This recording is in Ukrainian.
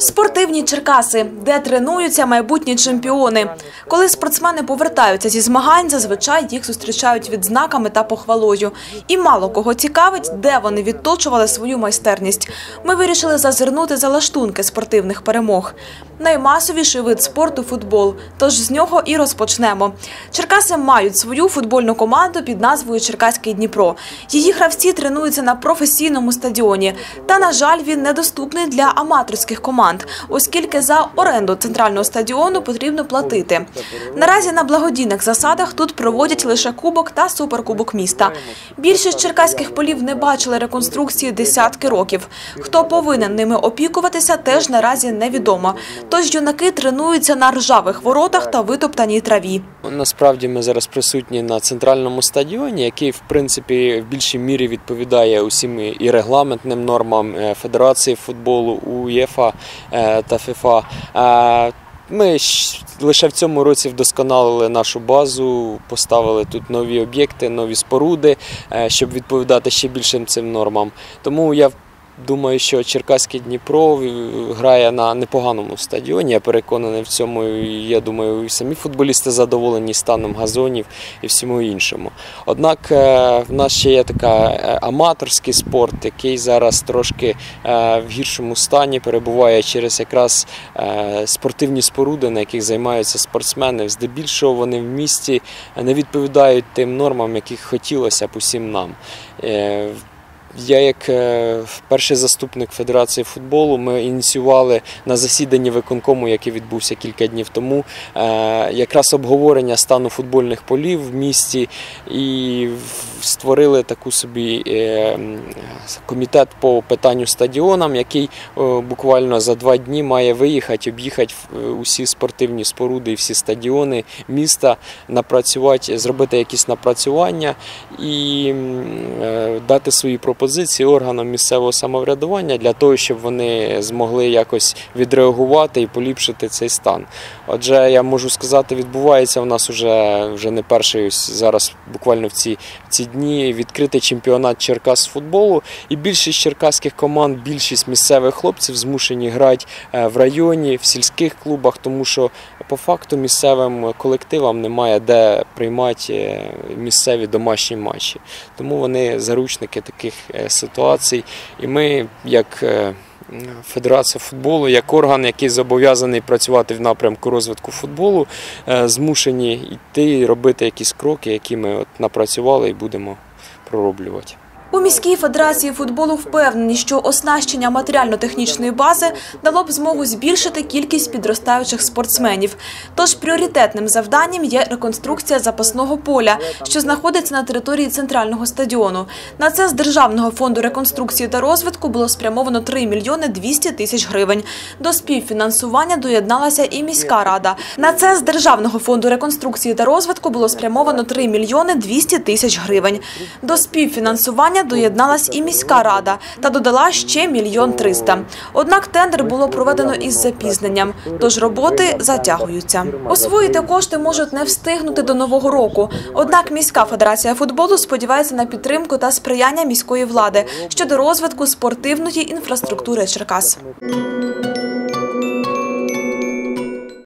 Спортивні Черкаси, де тренуються майбутні чемпіони. Коли спортсмени повертаються зі змагань, зазвичай їх зустрічають відзнаками та похвалою. І мало кого цікавить, де вони відточували свою майстерність. Ми вирішили зазирнути за лаштунки спортивних перемог. Наймасовіший вид спорту футбол. Тож з нього і розпочнемо. Черкаси мають свою футбольну команду під назвою Черкаський Дніпро. Її гравці тренуються на професійному стадіоні. Та, на жаль, він недоступний для аматорських команд, оскільки за оренду центрального стадіону потрібно платити. Наразі на благодійних засадах тут проводять лише кубок та суперкубок міста. Більшість черкаських полів не бачили реконструкції десятки років. Хто повинен ними опікуватися, теж наразі невідомо. Тож юнаки тренуються на ржавих воротах та витоптаній траві. Насправді ми зараз присутні на центральному стадіоні, який в принципі в більшій мірі відповідає усім і регламентним нормам е, Федерації футболу, УЄФА та ФІФА. Е, Ми лише в цьому році вдосконалили нашу базу, поставили тут нові об'єкти, нові споруди, е, щоб відповідати ще більшим цим нормам. Тому я думаю, що Черкаський Дніпро е, грає на непоганому стадіоні. Я переконаний в цьому. Я думаю, і самі футболісти задоволені станом газонів і всьому іншому. Однак е, в нас ще є така е, аматорський спорт, який зараз трошки в гіршому стані перебуває через якраз спортивні споруди, на яких займаються спортсмени. Здебільшого вони в місті не відповідають тим нормам, яких хотілося б усім нам. Я, як е, перший заступник Федерації футболу, ми ініціювали на засіданні виконкому, який відбувся кілька днів тому, е, якраз обговорення стану футбольних полів в місті і створили таку собі е, комітет по питанню стадіонам, який буквально за два дні має виїхати, об'їхати усі спортивні споруди всі стадіони міста, напрацювати, зробити якісь напрацювання і дати свої пропозиції органам місцевого самоврядування для того, щоб вони змогли якось відреагувати і поліпшити цей стан. Отже, я можу сказати, відбувається у нас вже, вже не перший ось зараз, буквально в ці, в ці дні відкритий чемпіонат Черкас футболу. І більшість черкаських команд, більшість місцевих хлопців змушені грати е, в районі, в сільських клубах, тому що по факту місцевим колективам немає де приймати е, місцеві домашні матчі. Тому вони заручники таких ситуацій. І ми, як е, Федерація футболу, як орган, який зобов'язаний працювати в напрямку розвитку футболу, е, змушені йти і робити якісь кроки, які ми от напрацювали і будемо пророблювати. У міській федерації футболу впевнені, що оснащення матеріально-технічної бази дало б змогу збільшити кількість підростаючих спортсменів. Тож пріоритетним завданням є реконструкція запасного поля, що знаходиться на території центрального стадіону. На це з Державного фонду реконструкції та розвитку було спрямовано 3 мільйони 200 тисяч гривень. До співфінансування доєдналася і міська рада. На це з Державного фонду реконструкції та розвитку було спрямовано 3 мільйони 200 тисяч гривень. До співфінансування доєдналась і міська рада та додала ще мільйон триста. Однак тендер було проведено із запізненням, тож роботи затягуються. Освоїти кошти можуть не встигнути до нового року. Однак міська федерація футболу сподівається на підтримку та сприяння міської влади щодо розвитку спортивної інфраструктури Черкас.